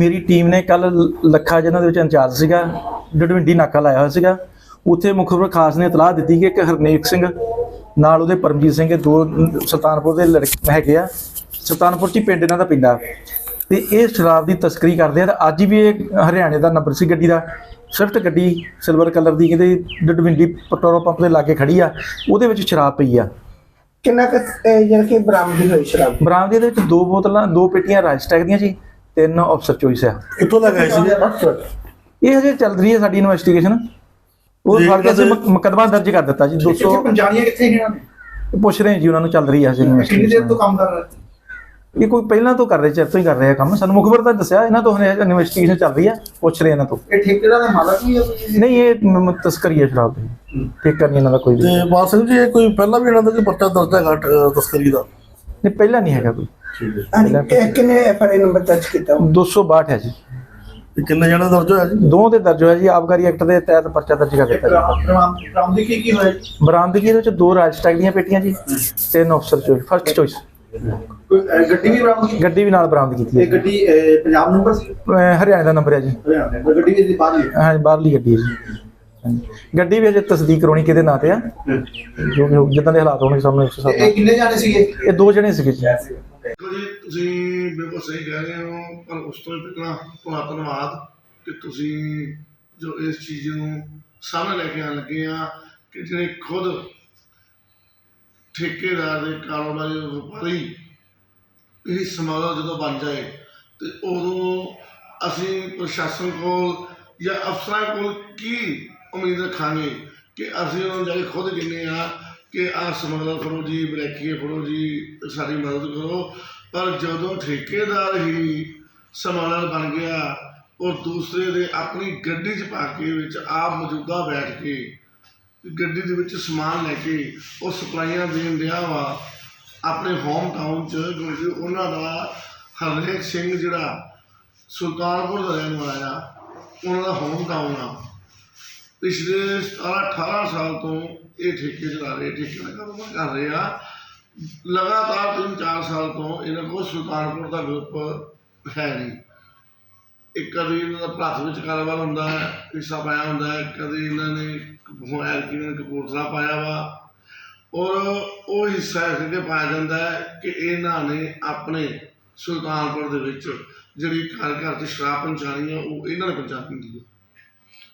ਮੇਰੀ ਟੀਮ ਨੇ ਕੱਲ ਲੱਖਾ ਜਿਹਨਾਂ ਦੇ ਵਿੱਚ ਇੰਚਾਰਜ ਸੀਗਾ ਡਡਵਿੰਡੀ ਨਾਕਾ ਲਾਇਆ ਹੋਇਆ ਸੀਗਾ। ਉੱਥੇ ਮੁਖਬਰ ਖਾਸ ਨੇ ਇਤਲਾਹ ਦਿੱਤੀ ਕਿ ਇੱਕ ਹਰਨੇਕ ਸਿੰਘ ਨਾਲ ਉਹਦੇ ਪਰਮਜੀਤ ਸਿੰਘ ਦੋ ਸੁਲਤਾਨਪੁਰ ਦੇ ਲੜਕੇ ਹੈਗੇ ਆ। ਸੁਲਤਾਨਪੁਰ ਚ ਪਿੰਡ ਇਹਨਾਂ ਦਾ ਪੈਂਦਾ। ਤੇ ਇਹ ਸ਼ਰਾਬ ਦੀ ਤਸਕਰੀ ਕਰਦੇ ਆ ਤੇ ਅੱਜ ਵੀ ਇਹ ਹਰਿਆਣੇ ਦਾ ਨੰਬਰ ਸੀ ਗੱਡੀ ਦਾ। ਸਵਿਫਟ ਗੱਡੀ ਸਿਲਵਰ ਕਲਰ ਦੀ ਕਹਿੰਦੇ ਡਡਵਿੰਡੀ ਪੈਟਰੋਲ ਪੰਪ ਦੇ ਲਾਗੇ ਖੜੀ ਆ ਉਹਦੇ ਵਿੱਚ ਸ਼ਰਾਬ ਪਈ ਆ। ਕਿੰਨਾ ਕੁ ਯਾਨੀ ਕਿ ਬਰਾਮਦੀ ਹੋਈ ਸ਼ਰਾਬ? ਬਰਾਮਦੇ ਦੇ ਵਿੱਚ ਦੋ ਬੋਤਲਾਂ ਦੋ ਪੇਟੀਆਂ ਰਾਜਸਟੈਕ ਦੀਆਂ ਜੀ। ਤਿੰਨ ਅਫਸਰ ਚੋਇਸ ਆ। ਕਿੱਥੋਂ ਲਗਾਏ ਸੀ? ਇਹ ਹਜੇ ਚੱਲ ਰਹੀ ਹੈ ਸਾਡੀ ਇਨਵੈਸਟੀਗੇਸ਼ਨ ਉਹ ਕੇ ਅਸੀਂ ਕਦੇ- ਮੁਕਦਮਾ ਦਰਜ ਕਰ ਦਿੱਤਾ ਜੀ। 200 ਪੰਜਾਲੀਆਂ ਕਿੱਥੇ ਇਹਨਾਂ ਨੇ ਪੁੱਛ ਰਹੇ ਜੀ ਉਹਨਾਂ ਨੂੰ ਚੱਲ ਰਹੀ ਹੈ ਹਜੇ ਕਿੰਨੀ ਦੇਰ ਤੋਂ ਇਨਵੈਸਟੀਗੇਸ਼ਨ ਕੰਮ ਕਰ ਰਹੇ ਇਹ ਕੋਈ ਪਹਿਲਾਂ ਤੋਂ ਕਰ ਰਹੇ ਚਿਰ ਤੋਂ ਹੀ ਕਰ ਰਹੇ ਆ ਕੰਮ। ਸਾਨੂੰ ਮੁਖਬਰ ਤਾਂ ਦੱਸਿਆ ਇਹਨਾਂ ਤੋਂ ਹਜੇ ਇਨਵੈਸਟੀਗੇਸ਼ਨ ਚੱਲ ਰਹੀ ਹੈ। ਪੁੱਛ ਰਹੇ ਇਹਨਾਂ ਤੋਂ। ਇਹ ਠੇਕੇਦਾਰ ਦਾ ਮਾਲਕ ਵੀ ਹੈ ਕੋਈ? ਨਹੀਂ ਇਹ ਮ- ਤਸਕਰੀ ਹੈ ਸ਼ਰਾਬ ਦੀ। ਠੇਕਾ ਨਹੀਂ ਇਹਨਾਂ ਦਾ ਕੋਈ ਵੀ। ਤੇ ਬਾਲ ਸਿੰਘ ਜੀ ਇਹ ਕੋਈ ਪਹਿਲਾਂ ਵੀ ਇਹਨਾਂ ਦਾ ਕੋਈ ਪਰਚਾ ਦਰਜ ਹੈਗਾ ਤਸਕਰੀ ਦਾ? ਨਹੀਂ ਪਹਿਲਾਂ ਨਹੀਂ ਹੈਗਾ ਕੋਈ। ਹਾਂਜੀ ਇਹ ਕਿੰਨੇ ਐਫਆਈਆਰ ਨੰਬਰ ਦਰਜ ਕੀਤਾ 262 ਹੈ ਜੀ। ਤੇ ਕਿੰਨੇ ਜਣੇ ਦਰਜ ਹੋਇਆ ਜੀ? ਦੋ ਦੇ ਦਰਜ ਹੋਇਆ ਜੀ ਆਬਕਾਰੀ ਐਕਟ ਦੇ ਤਹਿਤ ਪਰਚਾ ਦਰਜ ਕਰ ਦਿੱਤਾ ਜੀ। ਬਰਾਮਦੀ ਕੀ ਕੀ ਹੋਇਆ ਜੀ? ਬਰਾਮਦਗੀ ਦੇ ਵਿੱਚ ਦੋ ਰਾਜਸਟੈਕ ਦੀਆਂ ਪੇਟੀਆਂ ਜੀ ਤਿੰਨ ਅਫਸਰ ਚੋਇਸ ਫਸਟ ਚੋਇਸ ਕੋਈ ਅਹ, ਗੱਡੀ ਵੀ ਬਰਾਮਦ ਕੀਤੀ? ਗੱਡੀ ਵੀ ਨਾਲ ਬਰਾਮਦ ਕੀਤੀ ਹੈ ਇਹ ਗੱਡੀ ਅਹ, ਪੰਜਾਬ ਨੰਬਰ ਸੀ? ਅਹ ਹਰਿਆਣਾ ਦਾ ਨੰਬਰ ਹੈ ਜੀ। ਹਰਿਆਣਾ ਦਾ। ਗੱਡੀ ਵੀ ਇਹਦੀ ਬਾਹਰ ਹੀ? ਹੈ ਹਾਂ ਬਾਹਰਲੀ ਗੱਡੀ ਹੈ ਜੀ। ਹਾਂਜੀ। ਗੱਡੀ ਵੀ ਅਜੇ ਤਸਦੀਕ ਕਰਾਉਣੀ ਕਿਹਦੇ ਨਾਂ ਤੇ ਆ? ਜੋ ਵੀ ਹੋਊ, ਜਿੱਦਾਂ ਦੇ ਹਾਲਾਤ ਹੋਣਗੇ ਸਾਹਮਣੇ ਉਸ ਹਿਸਾਬ ਤੇ ਨਾਲ। ਇਹ ਕਿੰਨੇ ਜਾਣੇ ਸੀਗੇ? ਇਹ ਦੋ ਜਣੇ ਸੀਗੇ ਜੀ। ਦੇਖੋ ਜੀ, ਤੁਸੀਂ ਬਿਲਕੁਲ ਸਹੀ ਕਹਿ ਰਹੇ ਹੋ, ਪਰ ਉਸ ਤੋਂ ਵੀ ਪਹਿਲਾਂ ਤੁਹਾਡਾ ਧੰਨਵਾਦ ਕਿ ਤੁਸੀਂ ਜੋ ਇਸ ਚੀਜ਼ ਨੂੰ ਸਾਹਮਣੇ ਲੈ ਕੇ ਆਉਣ ਲੱਗੇ ਆ ਕਿ ਜਿਹੜੇ ਖੁਦ ਠੇਕੇਦਾਰ ਦੇ ਕਾਰੋਬਾਰੀ ਵਪਾਰੀ ਇਹ ਸਮਾਦਾ ਜਦੋਂ ਬਣ ਜਾਏ ਤੇ ਉਦੋਂ ਅਸੀਂ ਪ੍ਰਸ਼ਾਸਨ ਕੋਲ ਜਾਂ ਅਫਸਰਾਂ ਕੋਲ ਕੀ ਉਮੀਦ ਰੱਖਾਂਗੇ ਕਿ ਅਸੀਂ ਉਹਨਾਂ ਨੂੰ ਜਾ ਕੇ ਖੁਦ ਕਹਿੰਦੇ ਆ ਕਿ ਆਹ ਸਮਗਲਰ ਫੜੋ ਜੀ ਬਲੈਕੀਏ ਫੜੋ ਜੀ, ਸਾਡੀ ਮਦਦ ਕਰੋ। ਪਰ ਜਦੋਂ ਠੇਕੇਦਾਰ ਹੀ ਸਮਗਲਰ ਬਣ ਗਿਆ ਔਰ ਦੂਸਰੇ ਦੇ ਆਪਣੀ ਗੱਡੀ 'ਚ ਪਾ ਕੇ ਵਿੱਚ ਆਪ ਮੌਜੂਦਾ ਬੈਠ ਕੇ ਗੱਡੀ ਦੇ ਵਿੱਚ ਸਮਾਨ ਲੈ ਕੇ ਉਹ ਸਪਲਾਈਆਂ ਦੇਣ ਡਿਆ ਵਾ। ਆਪਣੇ ਹੋਮ ਟਾਊਨ 'ਚ ਕਿਉਂਕਿ ਉਹਨਾਂ ਦਾ ਹਰਨੇਕ ਸਿੰਘ ਜਿਹੜਾ ਸੁਲਤਾਨਪੁਰ ਦਾ ਰਹਿਣ ਵਾਲਾ ਆ, ਉਹਨਾਂ ਦਾ ਹੋਮ ਟਾਊਨ ਆ। ਪਿਛਲੇ 17 18 ਸਾਲ ਤੋਂ ਇਹ ਠੇਕੇ ਚਲਾ ਰਹੇ, ਠੇਕੇ ਦਾ ਕਾਰੋਬਾਰ ਕਰ ਰਹੇ ਆ। ਲਗਾਤਾਰ 3-4 ਸਾਲ ਤੋਂ ਇਹਨਾਂ ਕੋਲ ਸੁਲਤਾਨਪੁਰ ਦਾ ਗਰੁੱਪ ਹੈ ਨਹੀਂ। ਇੱਕ ਕਦੀ ਇਹਨਾਂ ਦਾ ਭਰਤ ਵਿੱਚ ਕਾਰੋਬਾਰ ਹੁੰਦਾ ਹੈ ਹਿੱਸਾ ਪਾਇਆ ਹੁੰਦਾ ਹੈ ਕਦੀ ਇਹਨਾਂ ਨੇ ਹੋਇਆ ਕਿ ਇਹਨਾਂ ਨੇ ਕਪੂਰਥਲਾ ਪਾਇਆ ਵਾ। ਔਰ ਉਹ ਹਿੱਸਾ ਇਸ ਕਰਕੇ ਪਾਇਆ ਜਾਂਦਾ ਹੈ ਕਿ ਇਹਨਾਂ ਨੇ ਆਪਣੇ ਸੁਲਤਾਨਪੁਰ ਦੇ ਵਿੱਚ ਜਿਹੜੀ ਘਰ ਘਰ 'ਚ ਸ਼ਰਾਬ ਪਹੁੰਚਾਉਣੀ ਹੈ ਉਹ ਇਹਨਾਂ ਨੇ ਪਹੁੰਚਾਉਣੀ ਹੁੰਦੀ ਹੈ।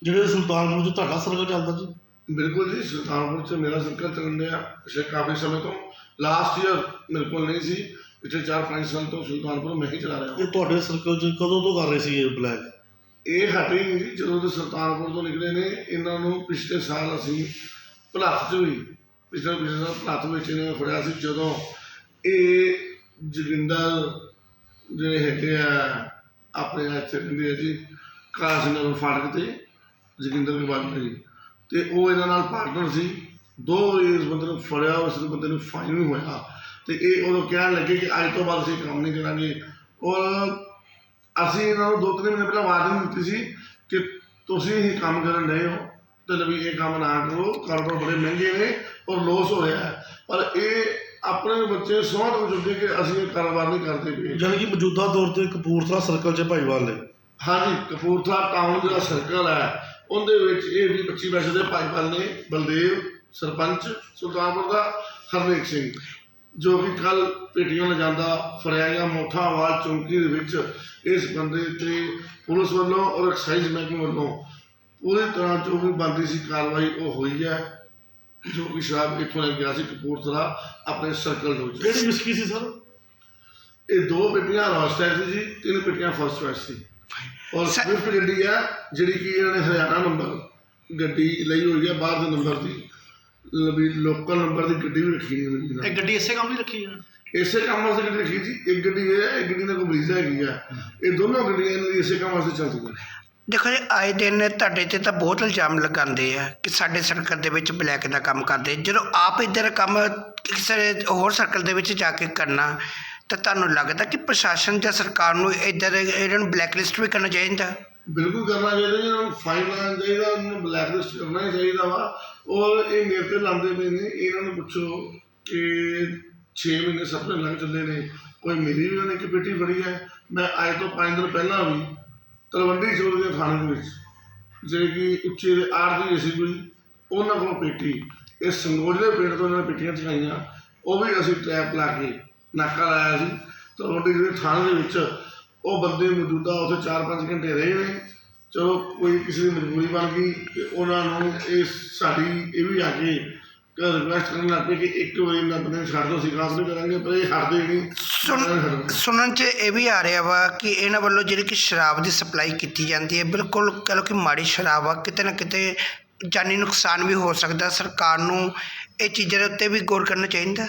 ਜਿਹੜੇ ਸੁਲਤਾਨਪੁਰ ਚ ਤੁਹਾਡਾ ਸਰਕਲ ਚੱਲਦਾ ਜੀ? ਬਿਲਕੁਲ ਜੀ ਸੁਲਤਾਨਪੁਰ 'ਚ ਮੇਰਾ ਸਰਕਲ ਚੱਲਣ ਡਿਆ ਪਿਛਲੇ ਕਾਫੀ ਸਮੇਂ ਤੋਂ। ਲਾਸਟ ਈਅਰ ਮੇਰੇ ਕੋਲ ਨਹੀਂ ਸੀ ਪਿਛਲੇ 4-5 ਸਾਲ ਤੋਂ ਸੁਲਤਾਨਪੁਰ ਮੈਂ ਹੀ ਚਲਾ ਰਿਹਾ ਇਹ ਤੁਹਾਡੇ ਸਰਕਲ ਚ ਕਦੋਂ ਤੋਂ ਕਰ ਰਹੇ ਸੀ ਇਹ ਬਲੈਕ ਇਹ ਹਟੇ ਨਹੀਂ ਜੀ ਜਦੋਂ ਦੇ ਸੁਲਤਾਨਪੁਰ ਤੋਂ ਨਿਕਲੇ ਨੇ ਇਹਨਾਂ ਨੂੰ ਪਿਛਲੇ ਸਾਲ ਅਸੀਂ ਭਲੱਥ 'ਚ ਵੀ ਪਿਛਲੇ ਪਿਛਲੇ ਸਾਲ ਭਲੱਥ ਵਿੱਚ ਇਹਨਾਂ ਨੇ ਫੜਿਆ ਸੀ ਜਦੋਂ ਇਹ ਜੋਗਿੰਦਰ ਜਿਹੜੇ ਹੈਗੇ ਆ ਆਪਣੇ ਇੱਥੇ ਕਹਿੰਦੇ ਆ ਜੀ ਕਾਲਾ ਸਿੰਘ ਨੂੰ ਫਾਟਕ ਤੇ ਜੋਗਿੰਦਰ ਦੇ ਬਾਅਦ ਜੀ। ਤੇ ਉਹ ਇਹਨਾਂ ਨਾਲ ਪਾਰਟਨਰ ਸੀ। ਦੋ ਵਾਰੀ ਇਸ ਬੰਦੇ ਨੂੰ ਫੜਿਆ ਉਸ ਬੰਦੇ ਨੂੰ ਫਾਈਨ ਵੀ ਹੋਇਆ। ਤੇ ਇਹ ਉਦੋਂ ਕਹਿਣ ਲੱਗੇ ਕਿ ਅੱਜ ਤੋਂ ਬਾਅਦ ਅਸੀਂ ਕੰਮ ਨਹੀਂ ਕਰਾਂਗੇ। ਔਰ ਅਸੀਂ ਇਹਨਾਂ ਨੂੰ ਦੋ ਤਿੰਨ ਮਹੀਨੇ ਪਹਿਲਾਂ ਵਾਰਨਿੰਗ ਦਿੱਤੀ ਸੀ ਕਿ ਤੁਸੀਂ ਹੀ ਕੰਮ ਕਰਨ ਰਹੇ ਹੋ ਤੇ ਵੀ ਇਹ ਕੰਮ ਨਾ ਕਰੋ ਕਾਰੋਬਾਰ ਬੜੇ ਮਹਿੰਗੇ ਨੇ ਔਰ ਲੋਸ ਹੋ ਰਿਹਾ ਹੈ। ਪਰ ਇਹ ਆਪਣੇ ਬੱਚੇ ਸਹੁੰ ਹੋ ਚੁੱਕੇ ਕਿ ਅਸੀਂ ਇਹ ਕਾਰੋਬਾਰ ਨਹੀਂ ਕਰਦੇ ਪਏ। ਜਾਣੀ ਕਿ ਮੌਜੂਦਾ ਦੌਰ ਤੇ ਕਪੂਰਥਲਾ ਸਰਕਲ ਚ ਭਾਈਵਾਲ ਨੇ। ਹਾਂਜੀ ਕਪੂਰਥਲਾ ਟਾਊਨ ਜਿਹੜਾ ਸਰਕਲ ਹੈ ਉਹਦੇ ਵਿੱਚ ਇਹ ਵੀ 25 ਪੈਸੇ ਦੇ ਭਾਈਵਾਲ ਨੇ ਬਲਦੇਵ ਸਰਪੰਚ ਸੁਲਤਾਨਪੁਰ ਦਾ ਹਰਨੇਕ ਸਿੰਘ ਜੋ ਕਿ ਕੱਲ ਪੇਟੀਆਂ ਲਿਜਾਂਦਾ ਫੜਿਆ ਗਿਆ ਮੋਠਾ ਆਵਾਜ਼ ਚੌਂਕੀ ਦੇ ਵਿੱਚ। ਇਸ ਬੰਦੇ ਤੇ ਪੁਲਿਸ ਵੱਲੋਂ ਔਰ ਐਕਸਾਈਜ਼ ਮਹਿਕਮੇ ਵੱਲੋਂ ਪੂਰੀ ਤਰ੍ਹਾਂ ਜੋ ਵੀ ਬਣਦੀ ਸੀ ਕਾਰਵਾਈ ਉਹ ਹੋਈ ਹੈ ਜੋ ਕਿ ਸ਼ਰਾਬ ਇੱਥੋਂ ਲੈ ਗਿਆ ਸੀ ਕਪੂਰਥਲਾ ਆਪਣੇ ਸਰਕਲ ਦੇ ਵਿੱਚ। ਕਿਹੜੀ ਵਿਸਕੀ ਸੀ ਸਰ? ਇਹ ਦੋ ਪੇਟੀਆਂ ਰੋਸਟਰ ਸੀ ਜੀ ਤਿੰਨ ਪੇਟੀਆਂ ਫਸਟ ਚੁਆਇਸ ਸੀ। ਔਰ ਸਵਿਫਟ ਗੱਡੀ ਆ ਜਿਹੜੀ ਕਿ ਇਹਨਾਂ ਨੇ ਹਰਿਆਣਾ ਨੰਬਰ ਗੱਡੀ ਲਈ ਹੋਈ ਹੈ ਬਾਹਰ ਦੇ ਨੰਬਰ ਦੀ। ਵੀ ਲੋਕਲ ਨੰਬਰ ਦੀ ਗੱਡੀ ਵੀ ਰੱਖੀ ਇਹਨਾਂ ਨੇ। ਗੱਡੀ ਇਸੇ ਕੰਮ ਲਈ ਰੱਖੀ ਆ ਇਸੇ ਕੰਮ ਵਾਸਤੇ ਗੱਡੀ ਰੱਖੀ ਜੀ। ਇੱਕ ਗੱਡੀ ਇਹ ਹੈ ਇੱਕ ਗੱਡੀ ਨਾਲ ਕੋਈ ਬਰੀਜ਼ਾ ਹੈਗੀ ਆ। ਇਹ ਦੋਨੋਂ ਗੱਡੀਆਂ ਇਹਨਾਂ ਦੀ ਇਸੇ ਕੰਮ ਵਾਸਤੇ ਚੱਲਦੀਆਂ ਦੇਖੋ ਜੀ ਆਏ ਦਿਨ ਤੁਹਾਡੇ ਤੇ ਤਾਂ ਬਹੁਤ ਇਲਜ਼ਾਮ ਲਗਾਉਂਦੇ ਆ ਕਿ ਸਾਡੇ ਸਰਕਲ ਦੇ ਵਿੱਚ ਬਲੈਕ ਦਾ ਕੰਮ ਕਰਦੇ। ਜਦੋਂ ਆਪ ਇੱਧਰ ਕੰਮ ਕਿਸੇ ਹੋਰ ਸਰਕਲ ਦੇ ਵਿੱਚ ਜਾ ਕੇ ਕਰਨਾ ਤਾਂ ਤੁਹਾਨੂੰ ਲੱਗਦਾ ਕਿ ਪ੍ਰਸ਼ਾਸਨ ਜਾਂ ਸਰਕਾਰ ਨੂੰ ਇੱਧਰ ਇਹਨਾਂ ਨੂੰ ਬਲੈਕ ਲਿਸਟ ਵੀ ਕਰਨਾ ਚਾਹੀਦਾ? ਬਿਲਕੁਲ ਕਰਨਾ ਚਾਹੀਦਾ ਜੀ ਇਹਨਾਂ ਨੂੰ ਫਾਈਨ ਲਾਉਣਾ ਚਾਹੀਦਾ, ਉਹਨਾਂ ਨੂੰ ਬਲੈਕ ਲਿਸਟ ਕਰਨਾ ਹੀ ਚਾਹੀਦਾ ਵਾ। ਔਰ ਇਹ ਮੇਰੇ ਤੇ ਲਾਉਂਦੇ ਪਏ ਨੇ ਇਹਨਾਂ ਨੂੰ ਪੁੱਛੋ ਕਿ 6 ਮਹੀਨੇ ਸਭ ਲੰਘ ਚੱਲੇ ਨੇ, ਕੋਈ ਮੇਰੀ ਵੀ ਉਹਨੇ ਇੱਕ ਪੇਟੀ ਫੜੀ ਹੈ? ਮੈਂ ਅੱਜ ਤੋਂ 5 ਦਿਨ ਪਹਿਲਾਂ ਵੀ ਤਲਵੰਡੀ ਚੌਕ ਦੇ ਥਾਣੇ ਦੇ ਵਿੱਚ ਜਿਹੜੇ ਕਿ ਉੱਚੇ ਦੇ ਆਰਦੀ ਸੀ ਕੋਈ, ਉਹਨਾਂ ਕੋਲ ਪੇਟੀ, ਇਹ ਸੰਗੋਜਲੇ ਪਿੰਡ ਤੋਂ ਇਹਨਾਂ ਨੇ ਪੇਟੀਆਂ ਚਕਾਈਆਂ ਉਹ ਵੀ ਅਸੀਂ ਟ੍ਰੈਪ ਲਾ ਕੇ ਨਾਕਾ ਲਾਇਆ ਸੀ। ਤਲਵੰਡੀ ਜਿਹੜੇ ਥਾਣੇ ਦੇ ਵਿੱਚ ਉਹ ਬੰਦੇ ਮੌਜੂਦਾ ਉੱਥੇ 4-5 ਘੰਟੇ ਰਹੇ ਨੇ। ਚਲੋ ਕੋਈ ਕਿਸੇ ਦੀ ਮਜਬੂਰੀ ਬਣ ਗਈ ਕਿ ਉਹਨਾਂ ਨੂੰ ਇਹ ਸਾਡੀ ਇਹ ਵੀ ਆ ਕੇ ਰਿਕੁਐਸਟ ਕਰਨ ਲੱਗ ਪਏ ਕਿ ਇੱਕ ਵਾਰੀ ਨਾ ਨੂੰ ਛੱਡ ਦਿਓ ਅਸੀਂ ਕਾਸ ਨਹੀਂ ਕਰਾਂਗੇ ਪਰ ਇਹ ਹਟਦੇ ਨਹੀਂ। ਸੁਣ ਸੁਣਨ 'ਚ ਇਹ ਵੀ ਆ ਰਿਹਾ ਵਾ ਕਿ ਇਹਨਾਂ ਵੱਲੋਂ ਜਿਹੜੀ ਕਿ ਸ਼ਰਾਬ ਦੀ ਸਪਲਾਈ ਕੀਤੀ ਜਾਂਦੀ ਹੈ ਬਿਲਕੁਲ ਕਹ ਲਓ ਕਿ ਮਾੜੀ ਸ਼ਰਾਬ ਆ ਕਿਤੇ ਨਾ ਕਿਤੇ ਜਾਨੀ ਨੁਕਸਾਨ ਵੀ ਹੋ ਸਕਦਾ। ਸਰਕਾਰ ਨੂੰ ਇਹ ਚੀਜ਼ਾਂ ਦੇ ਉੱਤੇ ਵੀ ਗੌਰ ਕਰਨਾ ਚਾਹੀਦਾ।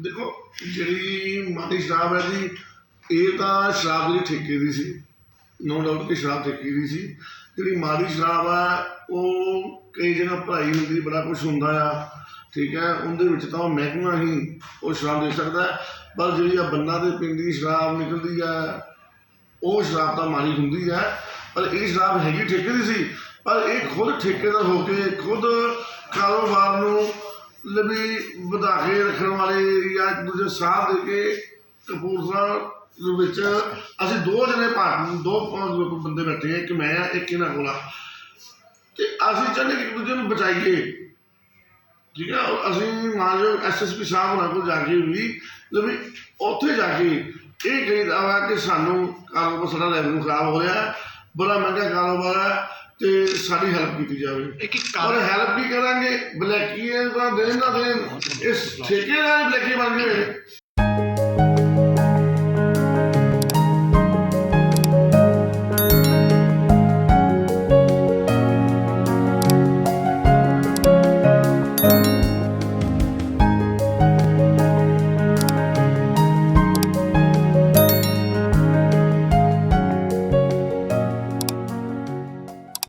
ਦੇਖੋ ਜਿਹੜੀ ਮਾੜੀ ਸ਼ਰਾਬ ਹੈ ਜੀ ਇਹ ਤਾਂ ਸ਼ਰਾਬ ਜਿਹੜੀ ਠੇਕੇ ਦੀ ਸੀ। ਨੋ ਡਾਊਟ ਕਿ ਸ਼ਰਾਬ ਠੇਕੇ ਦੀ ਸੀ। ਜਿਹੜੀ ਮਾੜੀ ਸ਼ਰਾਬ ਆ, ਉਹ ਕਈ ਜਗ੍ਹਾ ਭਰਾਈ ਹੁੰਦੀ, ਬੜਾ ਕੁਝ ਹੁੰਦਾ ਆ। ਠੀਕ ਹੈ, ਉਹਦੇ ਵਿੱਚ ਤਾਂ ਉਹ ਮਹਿਕਮਾ ਹੀ ਉਹ ਸ਼ਰਾਬ ਦੇ ਸਕਦਾ ਪਰ ਜਿਹੜੀ ਆ ਬੰਨਾ ਦੇ ਪਿੰਡ ਦੀ ਸ਼ਰਾਬ ਨਿਕਲਦੀ ਆ, ਉਹ ਸ਼ਰਾਬ ਤਾਂ ਮਾੜੀ ਹੁੰਦੀ ਹੈ ਪਰ ਇਹ ਸ਼ਰਾਬ ਹੈਗੀ ਠੇਕੇ ਦੀ ਸੀ। ਪਰ ਇਹ ਖੁਦ ਠੇਕੇਦਾਰ ਹੋ ਕੇ, ਖੁਦ ਕਾਰੋਬਾਰ ਨੂੰ ਲਵੀ ਵਧਾ ਕੇ ਰੱਖਣ ਵਾਲੇ ਜਾਂ ਇੱਕ ਦੂਜੇ ਸਾਹ ਦੇ ਕੇ ਕਪੂਰਥਲਾ ਵਿੱਚ ਅਸੀਂ ਦੋ ਜਣੇ ਭਾਰਤ ਦੋ ਬੰਦੇ ਬੈਠੇ ਇੱਕ ਮੈਂ ਆ ਇੱਕ ਇਹਨਾਂ ਕੋਲ ਆ। ਤੇ ਅਸੀਂ ਚਾਹੁੰਦੇ ਕਿ ਇੱਕ ਦੂਜੇ ਨੂੰ ਬਚਾਈਏ। ਠੀਕ ਹੈ ਅਸੀਂ ਮਾਨਯੋਗ ਐਸਐਸਪੀ ਸਾਹਿਬ ਹੋਣਾ ਕੋਲ ਜਾ ਕੇ ਵੀ ਲਵੀ ਉੱਥੇ ਜਾ ਕੇ ਇਹ ਕਹੀਦਾ ਵਾ ਕਿ ਸਾਨੂੰ ਕਾਰੋਬਾਰ ਸਾਡਾ ਰੈਵਨਿਊ ਖਰਾਬ ਹੋ ਰਿਹਾ ਬੜਾ ਮਹਿੰਗਾ ਕਾਰੋਬਾਰ ਹੈ ਤੇ ਸਾਡੀ ਹੈਲਪ ਕੀਤੀ ਜਾਵੇ। ਇੱਕ ਔਰ ਹੈਲਪ ਵੀ ਕਰਾਂਗੇ? ਬਲੈਕੀਆਂ ਤਾਂ ਦੇਣ ਨਾ ਦੇਣ। ਇਸ ਠੇਕੇ ਨਾਲ ਬਲੈਕੀ ਬਣ ਗਏ।